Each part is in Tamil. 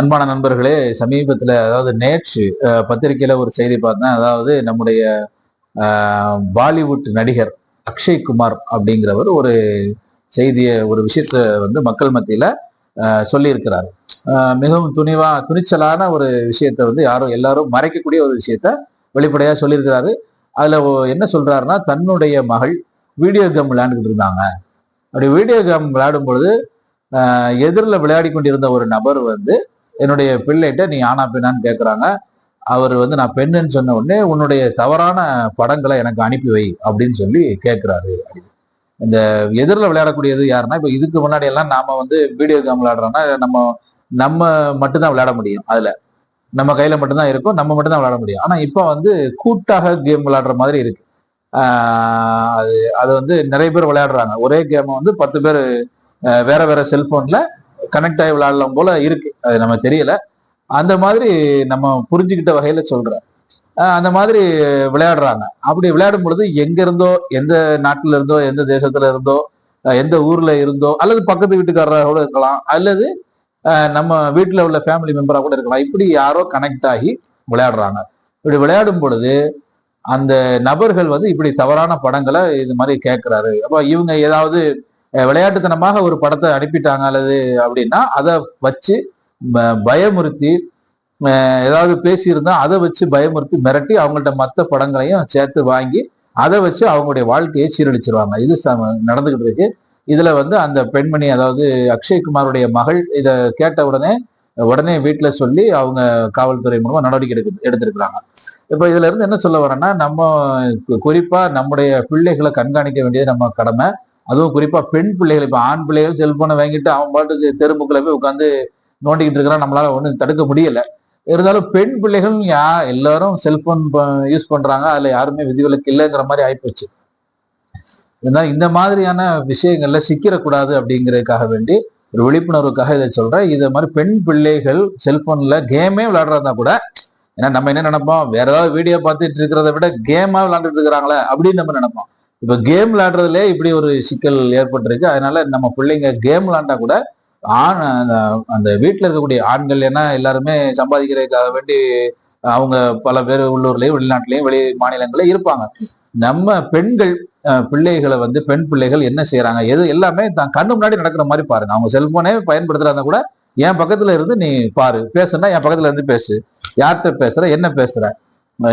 அன்பான நண்பர்களே சமீபத்தில் அதாவது நேற்று பத்திரிகையில் ஒரு செய்தி பார்த்தேன். அதாவது நம்முடைய பாலிவுட் நடிகர் அக்ஷய் குமார் அப்படிங்கிறவர் ஒரு செய்தியை ஒரு விஷயத்த வந்து மக்கள் மத்தியில் சொல்லியிருக்கிறார். மிகவும் துணிவா துணிச்சலான ஒரு விஷயத்த வந்து யாரும் எல்லாரும் மறைக்கக்கூடிய ஒரு விஷயத்த வெளிப்படையாக சொல்லியிருக்கிறாரு. அதில் என்ன சொல்றாருன்னா தன்னுடைய மகள் வீடியோ கேம் விளையாண்டுக்கிட்டு இருந்தாங்க. அப்படி வீடியோ கேம் விளையாடும் பொழுது எதிரில் விளையாடி கொண்டிருந்த ஒரு நபர் வந்து என்னுடைய பிள்ளைகிட்ட நீ ஆனா பெண்ணான்னு கேட்குறாங்க அவர் வந்து நான் பெண்ணுன்னு சொன்ன உடனே உன்னுடைய தவறான படங்களை எனக்கு அனுப்பி வை அப்படின்னு சொல்லி கேட்குறாரு இந்த எதிரில் விளையாடக்கூடியது யாருன்னா இப்போ இதுக்கு முன்னாடி எல்லாம் நாம வந்து வீடியோ கேம் விளையாடுறோம்னா நம்ம நம்ம மட்டும்தான் விளையாட முடியும் அதில். நம்ம கையில் மட்டும்தான் இருக்கும் நம்ம மட்டும்தான் விளையாட முடியும். ஆனால் இப்போ வந்து கூட்டாக கேம் விளையாடுற மாதிரி இருக்கு. அது அது வந்து நிறைய பேர் விளையாடுறாங்க. ஒரே கேமை வந்து பத்து பேர் வேற வேற செல்போன்ல கனெக்ட் ஆகி விளையாடலாம் போல இருக்கு. அது நம்ம தெரியல. அந்த மாதிரி நம்ம புரிஞ்சுக்கிட்ட வகையில சொல்றேன். அந்த மாதிரி விளையாடுறாங்க. அப்படி விளையாடும் பொழுது எங்க இருந்தோ எந்த நாட்டுல இருந்தோ எந்த தேசத்துல இருந்தோ எந்த ஊர்ல இருந்தோ அல்லது பக்கத்து வீட்டுக்காரராக கூட இருக்கலாம் அல்லது நம்ம வீட்டுல உள்ள ஃபேமிலி மெம்பரா கூட இருக்கலாம். இப்படி யாரோ கனெக்ட் ஆகி விளையாடுறாங்க. இப்படி விளையாடும் பொழுது அந்த நபர்கள் வந்து இப்படி தவறான படங்களை இது மாதிரி கேட்கிறாரு அப்போ இவங்க ஏதாவது விளையாட்டுத்தனமாக ஒரு படத்தை அனுப்பிட்டாங்க அல்லது அப்படின்னா அதை வச்சு பயமுறுத்தி ஏதாவது பேசியிருந்தா அதை வச்சு பயமுறுத்தி மிரட்டி அவங்கள்ட்ட மற்ற படங்களையும் சேர்த்து வாங்கி அதை வச்சு அவங்களுடைய வாழ்க்கையை சீரழிச்சிருவாங்க. இது நடந்துகிட்டு இருக்கு. இதுல வந்து அந்த பெண்மணி அதாவது அக்ஷய்குமாருடைய மகள் இதை கேட்ட உடனே உடனே வீட்டுல சொல்லி அவங்க காவல்துறை மூலமா நடவடிக்கை எடுக்க எடுத்திருக்கிறாங்க. இப்ப இதுல இருந்து என்ன சொல்ல வரேன்னா நம்ம குறிப்பா நம்முடைய பிள்ளைகளை கண்காணிக்க வேண்டியது நம்ம கடமை. அதுவும் குறிப்பா பெண் பிள்ளைகள் இப்ப ஆண் பிள்ளைகள் செல்போனை வாங்கிட்டு அவன் பாட்டுக்கு தெருமுக்களை போய் உட்காந்து நோண்டிக்கிட்டு இருக்கிறான் நம்மளால ஒன்றும் தடுக்க முடியல. இருந்தாலும் பெண் பிள்ளைகள் யா எல்லாரும் செல்போன் யூஸ் பண்றாங்க. அதுல யாருமே விதிவிலக்கு இல்லைங்கிற மாதிரி ஆயிப்போச்சு. இருந்தாலும் இந்த மாதிரியான விஷயங்கள்ல சிக்கிடக்கூடாது அப்படிங்கிறதுக்காக வேண்டி ஒரு விழிப்புணர்வுக்காக இதை சொல்றேன். இதை மாதிரி பெண் பிள்ளைகள் செல்போன்ல கேமே விளையாடுறதா கூட ஏன்னா நம்ம என்ன நினைப்போம்? வேற ஏதாவது வீடியோ பார்த்துட்டு இருக்கிறத விட கேமா விளையாண்டுட்டு இருக்கிறாங்களே அப்படின்னு நம்ம நினைப்போம். இப்ப கேம் விளையாடுறதுல இப்படி ஒரு சிக்கல் ஏற்பட்டிருக்கு. அதனால நம்ம பிள்ளைங்க கேம் விளையாண்டா கூட ஆண் அந்த வீட்டில் இருக்கக்கூடிய ஆண்கள் ஏன்னா எல்லாருமே சம்பாதிக்கிறதுக்காக வேண்டி அவங்க பல பேர் உள்ளூர்லயும் வெளிநாட்டிலையும் வெளி மாநிலங்களையும் இருப்பாங்க. நம்ம பெண்கள் பிள்ளைகளை வந்து பெண் பிள்ளைகள் என்ன செய்யறாங்க எது எல்லாமே தான் கண்ணு முன்னாடி நடக்கிற மாதிரி பாருங்க. அவங்க செல்போனே பயன்படுத்துறாங்க கூட என் பக்கத்துல இருந்து நீ பாரு. பேசுனா என் பக்கத்துல இருந்து பேசு. யார்கிட்ட பேசுற? என்ன பேசுற?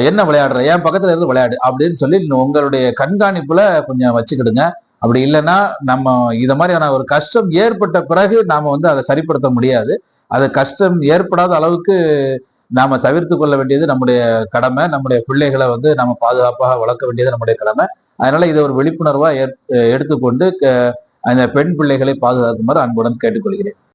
என்ன விளையாடுற? என் பக்கத்துல இருந்து விளையாடு அப்படின்னு சொல்லி உங்களுடைய கண்காணிப்புல கொஞ்சம் வச்சுக்கிடுங்க. அப்படி இல்லைன்னா நம்ம இத மாதிரியான ஒரு கஷ்டம் ஏற்பட்ட பிறகு நாம வந்து அதை சரிப்படுத்த முடியாது. அது கஷ்டம் ஏற்படாத அளவுக்கு நாம தவிர்த்து கொள்ள வேண்டியது நம்முடைய கடமை. நம்முடைய பிள்ளைகளை வந்து நம்ம பாதுகாப்பாக வளர்க்க வேண்டியது நம்முடைய கடமை. அதனால இதை ஒரு விழிப்புணர்வா எடுத்துக்கொண்டு அந்த பெண் பிள்ளைகளை பாதுகாக்குமாறு அன்புடன் கேட்டுக்கொள்கிறேன்.